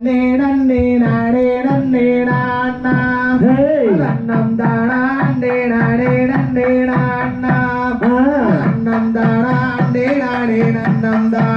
நேடன்னே நாடே நன்னே நான்னா. அண்ணம் தானா அண்டே நாடே நன்னே. நான்னா அண்ணம் தானா அண்டே நாடே நன்னம் தானா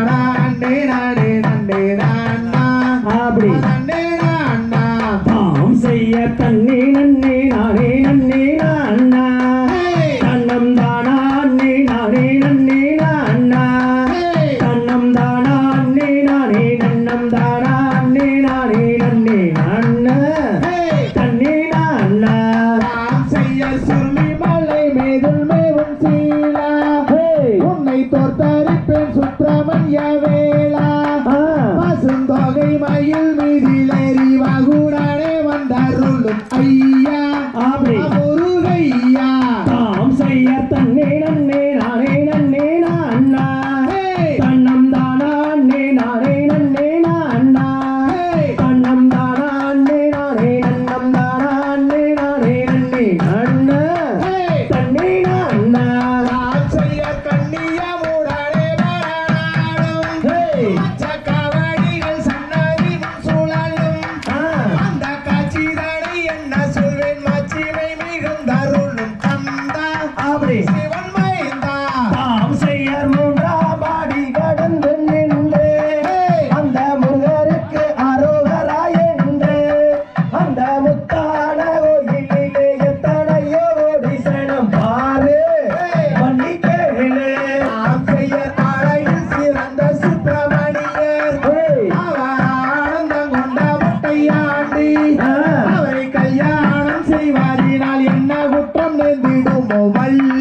வேளா பசுந்தொகை மயில் மிதிலறி வகுடனே வந்தருளும் ஐயா. முருகையா தாம் செய்ய தன்னே நன்னே நானே நன்னே. 宝贝。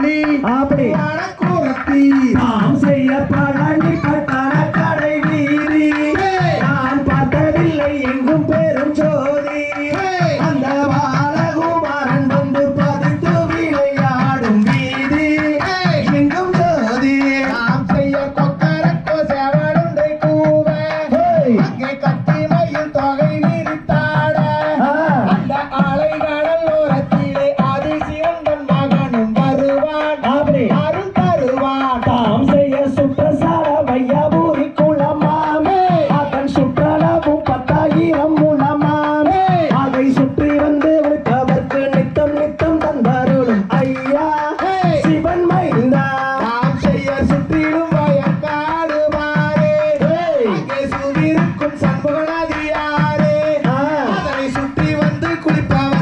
colher pau.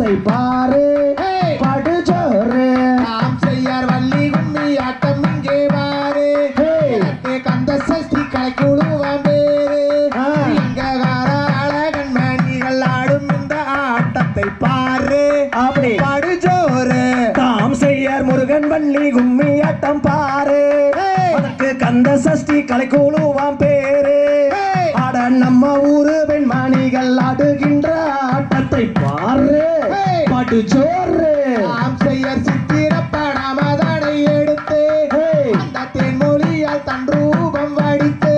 ஆட்டத்தை பாரு. படுஜோரு. நாம் செய்யார் வள்ளி கும்மி ஆட்டம் இங்கே பாரு. கந்த சஷ்டி கலை குழுவாம் பேரு அழகன் மணிகள் ஆடும் இந்த ஆட்டத்தை பாரு. அப்படி. படுஜோரு. தாம் செய்யார் முருகன் வள்ளி கும்மி ஆட்டம் பாரு. கந்த சஷ்டி கலை குழுவாம் பேரு. சோறு. நாம் செய்ய சித்திரப்ப நாம தடை எடுத்து அந்த தென்மொழியால் தன் ரூபம் வடித்து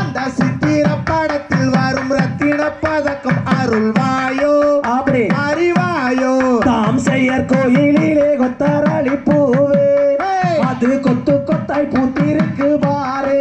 அந்த சித்திர படத்தில் வரும் ரத்தின பதக்கம் அருள்வாயோ அப்படி அறிவாயோ. தாம் செய்யற் கோயிலிலே கொத்தரளி பூவே அது கொத்து கொத்தாய் பூத்திருக்கு பாரு.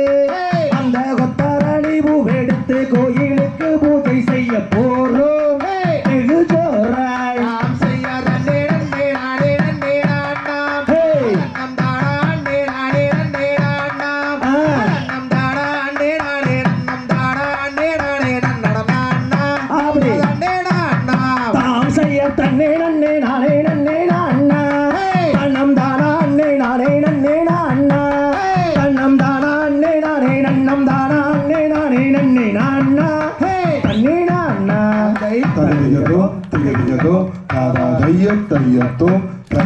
நானே தானா அண்ணே நானே நன்னே நான்னா ஹே அண்ணே நான்னா தை தடையதோ தையதோ தாதா தைய தையத்தோ தை